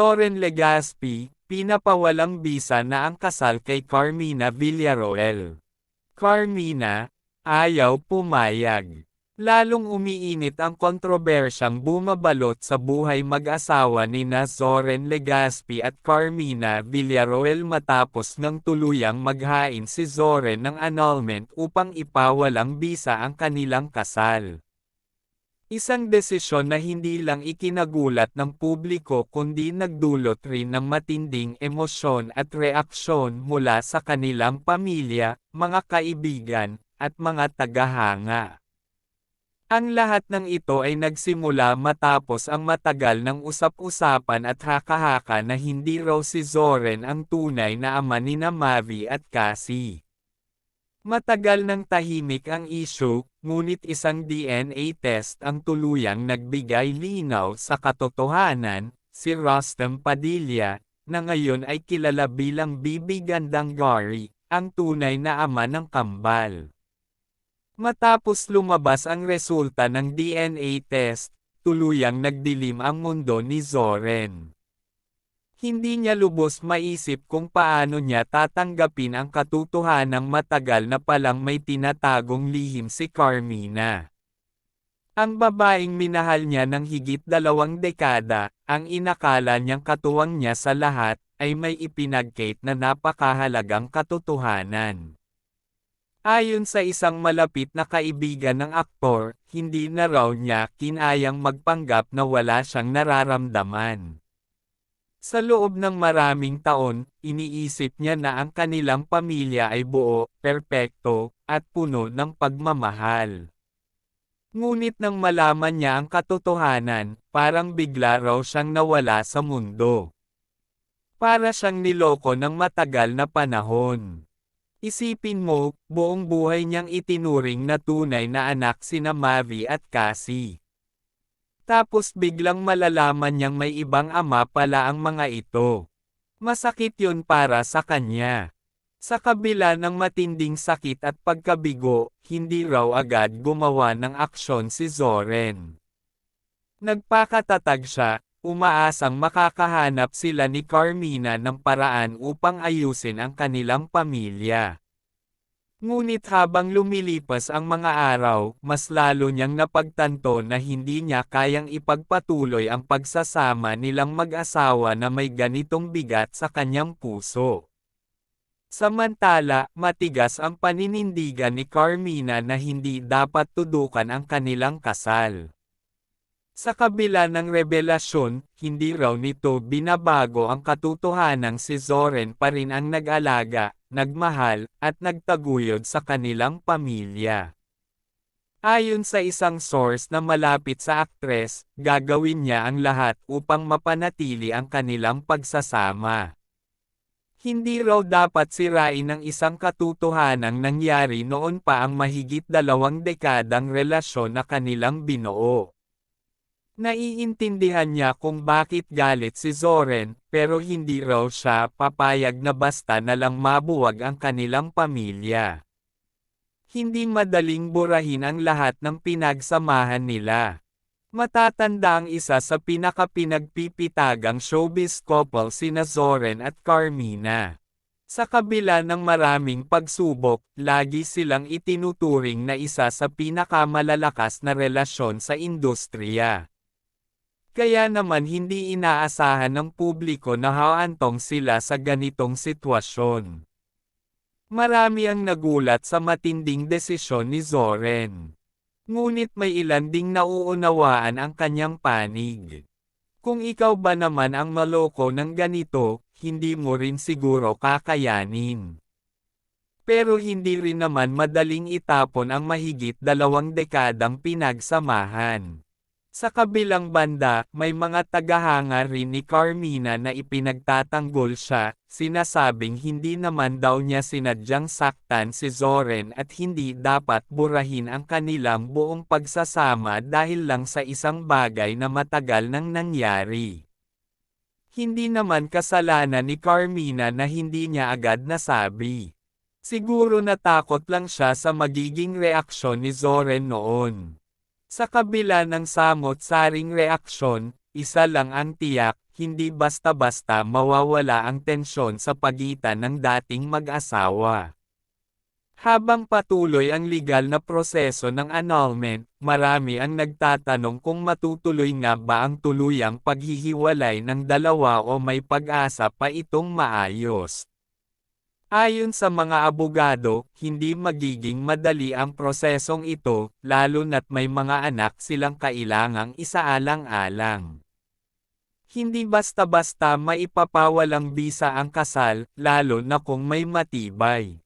Zoren Legaspi, pinapawalang bisa na ang kasal kay Carmina Villaroel. Carmina, ayaw pumayag. Lalong umiinit ang kontrobersyang bumabalot sa buhay mag-asawa ni na Zoren Legaspi at Carmina Villaroel matapos ng tuluyang maghain si Zoren ng annulment upang ipawalang bisa ang kanilang kasal. Isang desisyon na hindi lang ikinagulat ng publiko kundi nagdulot rin ng matinding emosyon at reaksyon mula sa kanilang pamilya, mga kaibigan, at mga tagahanga. Ang lahat ng ito ay nagsimula matapos ang matagal ng usap-usapan at haka-haka na hindi raw si Zoren ang tunay na ama ni na Mavi at Cassie. Matagal nang tahimik ang issue, ngunit isang DNA test ang tuluyang nagbigay linaw sa katotohanan, si Rostam Padilla, na ngayon ay kilala bilang Bibi Gandangari, ang tunay na ama ng kambal. Matapos lumabas ang resulta ng DNA test, tuluyang nagdilim ang mundo ni Zoren. Hindi niya lubos maisip kung paano niya tatanggapin ang katotohanang matagal na palang may tinatagong lihim si Carmina. Ang babaeng minahal niya ng higit dalawang dekada, ang inakala niyang katuwang niya sa lahat, ay may ipinagkate na napakahalagang katotohanan. Ayon sa isang malapit na kaibigan ng aktor, hindi na raw niya kinayang magpanggap na wala siyang nararamdaman. Sa loob ng maraming taon, iniisip niya na ang kanilang pamilya ay buo, perpekto, at puno ng pagmamahal. Ngunit nang malaman niya ang katotohanan, parang bigla raw siyang nawala sa mundo. Para siyang niloko ng matagal na panahon. Isipin mo, buong buhay niyang itinuring na tunay na anak sina Mavi at Cassie. Tapos biglang malalaman niyang may ibang ama pala ang mga ito. Masakit yun para sa kanya. Sa kabila ng matinding sakit at pagkabigo, hindi raw agad gumawa ng aksyon si Zoren. Nagpakatatag siya, umaasang makakahanap sila ni Carmina ng paraan upang ayusin ang kanilang pamilya. Ngunit habang lumilipas ang mga araw, mas lalo niyang napagtanto na hindi niya kayang ipagpatuloy ang pagsasama nilang mag-asawa na may ganitong bigat sa kanyang puso. Samantala, matigas ang paninindigan ni Carmina na hindi dapat tudukan ang kanilang kasal. Sa kabila ng revelasyon, hindi raw nito binabago ang katotohanang si Zoren pa rin ang nag-alaga, nagmahal, at nagtaguyod sa kanilang pamilya. Ayon sa isang source na malapit sa aktres, gagawin niya ang lahat upang mapanatili ang kanilang pagsasama. Hindi raw dapat sirain ng isang katotohanang nangyari noon pa ang mahigit dalawang dekadang relasyon na kanilang binuo. Naiintindihan niya kung bakit galit si Zoren, pero hindi raw siya papayag na basta na lang mabuwag ang kanilang pamilya. Hindi madaling burahin ang lahat ng pinagsamahan nila. Matatanda ang isa sa pinakapinagpipitagang showbiz couple sina Zoren at Carmina. Sa kabila ng maraming pagsubok, lagi silang itinuturing na isa sa pinakamalalakas na relasyon sa industriya. Kaya naman hindi inaasahan ng publiko na haantong sila sa ganitong sitwasyon. Marami ang nagulat sa matinding desisyon ni Zoren. Ngunit may ilan ding nauunawaan ang kanyang panig. Kung ikaw ba naman ang maloko ng ganito, hindi mo rin siguro kakayanin. Pero hindi rin naman madaling itapon ang mahigit dalawang dekadang pinagsamahan. Sa kabilang banda, may mga tagahanga rin ni Carmina na ipinagtatanggol siya, sinasabing hindi naman daw niya sinadyang saktan si Zoren at hindi dapat burahin ang kanilang buong pagsasama dahil lang sa isang bagay na matagal nang nangyari. Hindi naman kasalanan ni Carmina na hindi niya agad nasabi. Siguro natakot lang siya sa magiging reaksyon ni Zoren noon. Sa kabila ng samot-saring reaksyon, isa lang ang tiyak, hindi basta-basta mawawala ang tensyon sa pagitan ng dating mag-asawa. Habang patuloy ang legal na proseso ng annulment, marami ang nagtatanong kung matutuloy nga ba ang tuluyang paghihiwalay ng dalawa o may pag-asa pa itong maayos. Ayon sa mga abogado, hindi magiging madali ang prosesong ito, lalo na't may mga anak silang kailangang isaalang-alang. Hindi basta-basta maipapawalang bisa ang kasal, lalo na kung may matibay